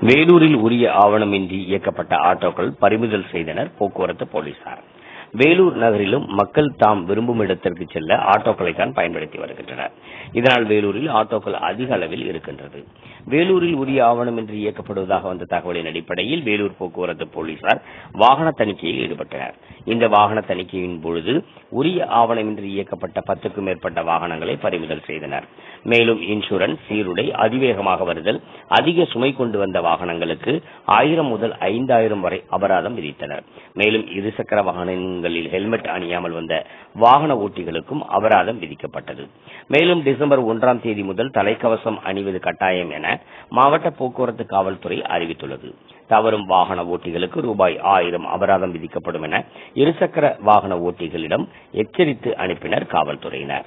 வேலூரில் உரிய ஆவணமின்றி இயக்கப்பட்ட ஆட்டோக்கள் பறிமுதல் செய்தனர் போக்குவரத்து போலீசார். வேலூர் நகரிலும் மக்கள் தாம் விரும்பும் இடத்திற்கு செல்ல ஆட்டோக்களை தான் பயன்படுத்தி வருகின்றனர். இதனால் வேலூரில் ஆட்டோக்கள் அதிக அளவில் இருக்கின்றது. வேலூரில் உரிய ஆவணமின்றி இயக்கப்படுவதாக வந்த தகவலின் அடிப்படையில் வேலூர் போக்குவரத்து போலீசார் வாகன தணிக்கையில் ஈடுபட்டனர். இந்த வாகன தணிக்கையின் பொழுது உரிய ஆவணமின்றி இயக்கப்பட்ட பத்துக்கும் மேற்பட்ட வாகனங்களை பறிமுதல் செய்தனர். மேலும் இன்சூரன்ஸ் சீருடை அதிவேகமாக வருதல் அதிக சுமை கொண்டு வந்த வாகனங்களுக்கு ஆயிரம் முதல் ஐந்தாயிரம் வரை அபராதம் விதித்தனர். மேலும் இருசக்கர வாகனங்களில் ஹெல்மெட் அணியாமல் வந்த வாகன ஓட்டிகளுக்கும் அபராதம் விதிக்கப்பட்டது. மேலும் டிசம்பர் ஒன்றாம் தேதி முதல் தலைக்கவசம் அணிவது கட்டாயம் என மாவட்ட போக்குவரத்து காவல்துறை அறிவித்துள்ளது. தவறும் வாகன ஓட்டிகளுக்கு ரூபாய் ஆயிரம் அபராதம் விதிக்கப்படும் என இருசக்கர வாகன ஓட்டிகளிடம் எச்சரித்து அனுப்பினர் காவல்துறையினர்.